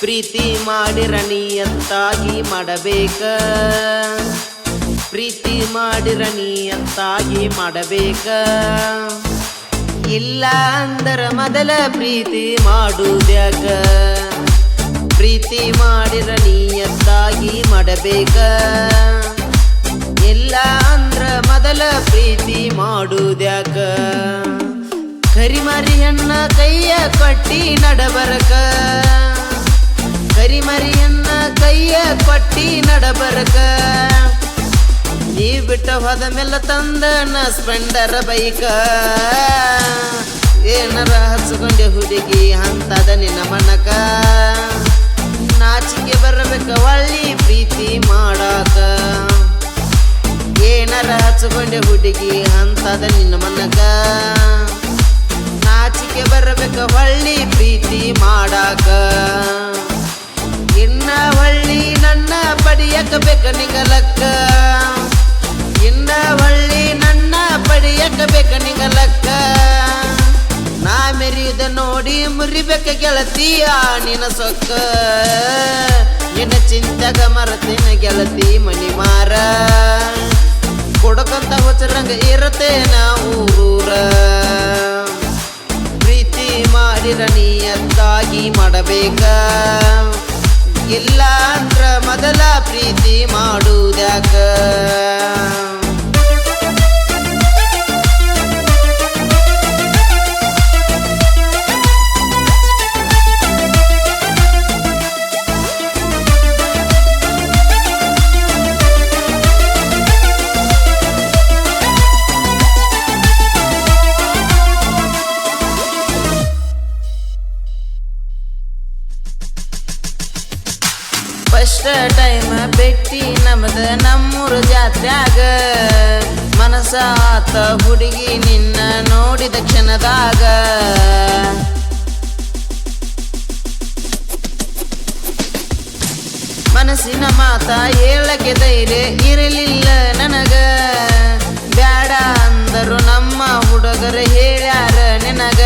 ಪ್ರೀತಿ ಮಾಡಿರಣಿಯಂತಾಗಿ ಮಾಡಬೇಕ. ಪ್ರೀತಿ ಮಾಡಿರಣಿಯಂತಾಗಿ ಮಾಡಬೇಕ. ಇಲ್ಲ ಅಂದರ ಮೊದಲ ಪ್ರೀತಿ ಮಾಡುವುದ್ಯಾಕ ಪ್ರೀತಿ ಮಾಡಿರಣಿಯಂತಾಗಿ ಮಾಡಬೇಕ. ಇಲ್ಲ ಅಂದ್ರ ಮೊದಲ ಪ್ರೀತಿ ಮಾಡುದ್ಯಾಕ? ಕರಿಮರಿಯನ್ನ ಕೈಯ ಕಟ್ಟಿ ನಡಬರಕ? ಕರಿಮರಿಯನ್ನ ಕೈಯ ಕೊಟ್ಟಿ ನಡಬರಕ. ನೀ ಬಿಟ್ಟ ಹೋದ ಮೇಲೆ ತಂದ ನ ಸ್ಪೆಂಡರ್ ಬೈಕ. ಏನರ ಹಚ್ಕೊಂಡೆ ಹುಡುಗಿ ಅಂತದ ನಿನ್ನ ಮನಕ. ನಾಚಿಕೆ ಬರಬೇಕ ಒಳ್ಳಿ ಪ್ರೀತಿ ಮಾಡಾಕ. ಏನರ ಹಚ್ಕೊಂಡೆ ಹುಡುಗಿ ಅಂತದ ನಿನ್ನ ಮನಕ. ನಾಚಿಕೆ ಬರಬೇಕ ಒಳ್ಳಿ ಪ್ರೀತಿ ಮಾಡಾಕ. ಬೇಕ ನಿಗಲಕ್ಕ ಇನ್ನ ಹೊಳ್ಳಿ ನನ್ನ ಪಡಿಯಕ ಬೇಕ ನಿಗಲಕ್ಕ ನಾ ಮೆರಿಯುದ ನೋಡಿ ಮುರಿಬೇಕ ಗೆಳತಿಯ ನಿನ ಸೊಕ್ಕ ನಿನ್ನ ಚಿಂತಗ ಮರತಿನ ಗೆಳತಿ ಮನಿ ಮಾರ ಕೊಡಕಂತ ಹೊಚ್ಚರಂಗ ಇರತ್ತೆ ನಾವು ಊರೂರ ಪ್ರೀತಿ ಮಾಡಿರ ನಿಯತ್ತಾಗಿ ಮಾಡಬೇಕ ಇಲ್ಲ ಅಂದ್ರ ಮೊದಲ ಪ್ರೀತಿ ಮಾಡುವುದ್ಯಾಕ ನಮ್ಮೂರು ಮನಸಾತ ಹುಡುಗಿ ನಿನ್ನ ನೋಡಿದ ಕ್ಷಣದಾಗ. ಮನಸ್ಸಿನ ಮಾತ ಹೇಳಕ್ಕೆ ಧೈರ್ಯ ಇರಲಿಲ್ಲ ನನಗ. ಬ್ಯಾಡ ಅಂದರು ನಮ್ಮ ಹುಡುಗರು ಹೇಳ್ಯಾರ ನಿನಗ.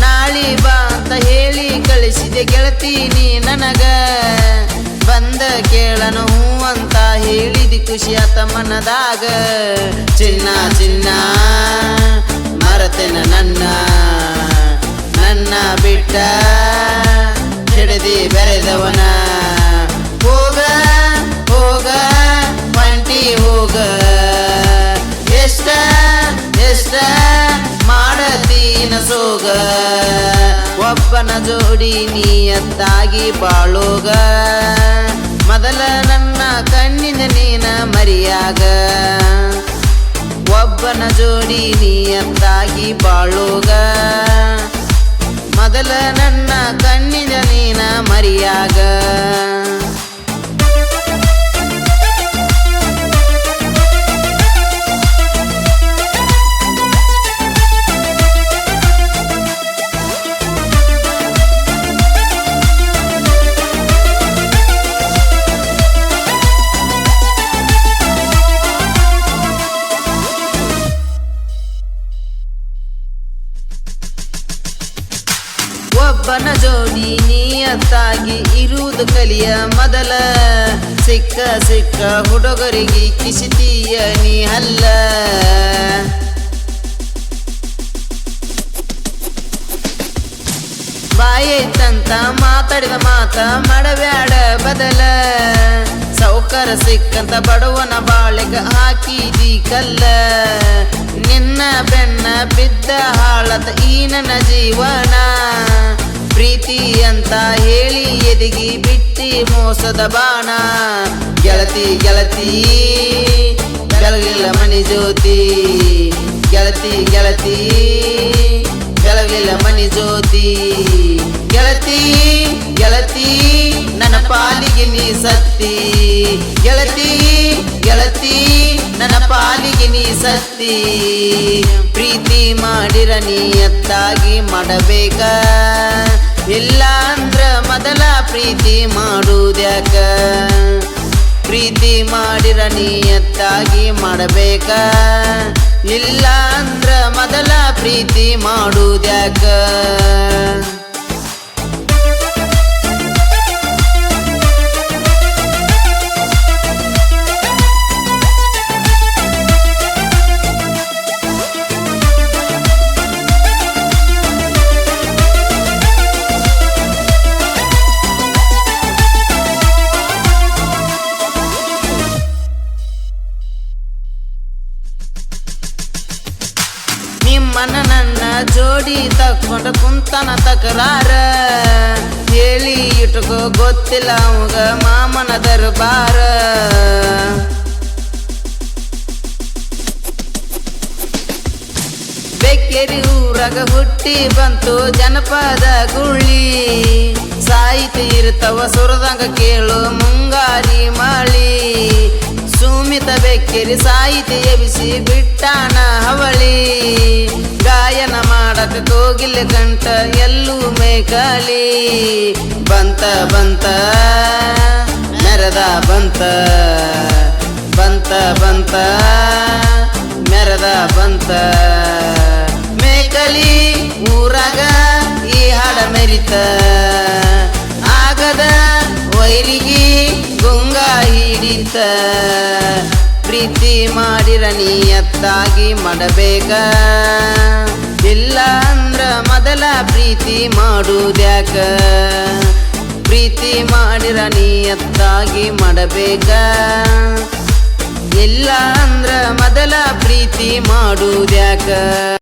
ನಾಳಿ ಬಾ ಅಂತ ಹೇಳಿ ಕಳಿಸಿದೆ ಗೆಳತಿ ನೀ ನನಗ. ಬಂದ ಕೇಳನು ಅಂತ ಹೇಳಿದಿ ಖುಷಿ ಆತ ಮನದಾಗ. ಚಿನ್ನ ಚಿನ್ನ, ಮರತೆನ ನನ್ನ ನನ್ನ ಬಿಟ್ಟ. ಹಿಡಿದಿ ಬೆರೆದವನ. ಹೋಗ ಹೋಗ ಪಂಟಿ ಹೋಗ. ಎಷ್ಟ ಎಷ್ಟ ಮಾಡತೀನ ಸೋಗ. ಒಬ್ಬನ ಜೋಡಿ ನೀಯತ್ತಾಗಿ ಬಾಳೋಗ. ಮೊದಲ ನನ್ನ ಕಣ್ಣಿನ ನೀನ ಮರಿಯಾಗ. ಒಬ್ಬನ ಜೋಡಿ ನೀಯತ್ತಾಗಿ ಬಾಳೋಗ. ಮೊದಲ ನನ್ನ ಕಣ್ಣಿನ ನೀನ ಮರಿಯಾಗ. ನೀಯತ್ತಾಗಿ ನಿಯತ್ತಾಗಿ ಇರುವುದು ಕಲಿಯ ಮೊದಲ. ಸಿಕ್ಕ ಸಿಕ್ಕ ಹುಡುಗರಿಗೆ ಕಿಸಿತೀಯ ನೀ ಅಲ್ಲ. ಬಾಯೈತಂತ ಮಾತಾಡಿದ ಮಾತ ಮಡಬ್ಯಾಡ ಬದಲ. ಸೌಕರ ಸಿಕ್ಕಂತ ಬಡವನ ಬಾಳಿಗೆ ಹಾಕಿದಿ ಕಲ್ಲ. ನಿನ್ನ ಬೆನ್ನ ಬಿದ್ದ ಹಾಳತ ಈ ನನ್ನ ಜೀವನ. ಪ್ರೀತಿ ಅಂತ ಹೇಳಿ ಎದಿಗಿ ಬಿಟ್ಟಿ ಮೋಸದ ಬಾಣ. ಗೆಳತಿ ಗೆಳತಿ ಬೆಳಗಿಲ್ಲ ಮನಿ ಜ್ಯೋತಿ. ಗೆಳತಿ ಗೆಳತಿ ಬೆಳಗಿಲ್ಲ ಮನಿ ಜ್ಯೋತಿ. ಗೆಳತಿ ಗೆಳತಿ, ನನ್ನ ಪಾಲಿಗೆ ನೀ ಸತ್ತಿ. ಗೆಳತಿ ಗೆಳತಿ, ನನ್ನ ಪಾಲಿಗೆ ನೀ ಸತ್ತಿ. ಪ್ರೀತಿ ಮಾಡಿರ ನೀ ಎತ್ತಾಗಿ ಮಾಡಬೇಕ. ಇಲ್ಲ ಅಂದ್ರ ಮೊದಲ ಪ್ರೀತಿ ಮಾಡುವುದ್ಯಾಕ ಪ್ರೀತಿ ಮಾಡಿರ ನೀಯತ್ತಾಗಿ ಮಾಡಬೇಕ? ಇಲ್ಲ ಅಂದ್ರ ಮೊದಲ ಪ್ರೀತಿ ಮಾಡುವುದ್ಯಾಕ ನಿಮ್ಮನ್ನ ನನ್ನ ಜೋಡಿ ತಕ್ಕೊಂಡ ಕುಂತನ ತಕರಾರ. ಹೇಳಿ ಇಟ್ಕೋ ಗೊತ್ತಿಲ್ಲ ಅವಾಗ ಮಾಮನ ದರ್ಬಾರ. ಬೆಕ್ಕೇರಿ ಊರಾಗ ಹುಟ್ಟಿ ಬಂತು ಜನಪದ ಗುಳ್ಳಿ. ಸಾಹಿತಿ ಇರ್ತವ ಸುರದಂಗ ಕೇಳು ಮುಂಗಾರಿ ಮಾಳಿ. ಸುಮಿತ ಬೆಕ್ಕೇರಿ ಸಾಹಿತಿ ಎಬಿಸಿ ಬಿಟ್ಟಾಣ ಹವಳಿ ಗಾಯನ ಮಾಡದೆ ತೋಗಿಲ್ಲ ಕಂಠ ಎಲ್ಲೂ ಮೇಕಲಿ. ಬಂತ ಬಂತ, ಮೆರದ ಬಂತ. ಬಂತ ಬಂತ, ಮೆರದ ಬಂತ. ಮೇಕಲಿ ಊರಾಗ ಈ ಹಾಡ ಮೆರಿತ. ಮಾಡಿರ ನೀಯತ್ತಾಗಿ ಮಾಡಬೇಕ? ಇಲ್ಲ ಅಂದ್ರ ಮೊದಲ ಪ್ರೀತಿ ಮಾಡುವುದ್ಯಾಕ ಪ್ರೀತಿ ಮಾಡಿರ ನೀಯತ್ತಾಗಿ ಮಾಡಬೇಕ? ಇಲ್ಲ ಅಂದ್ರ ಮೊದಲ ಪ್ರೀತಿ ಮಾಡುದ್ಯಾಕ?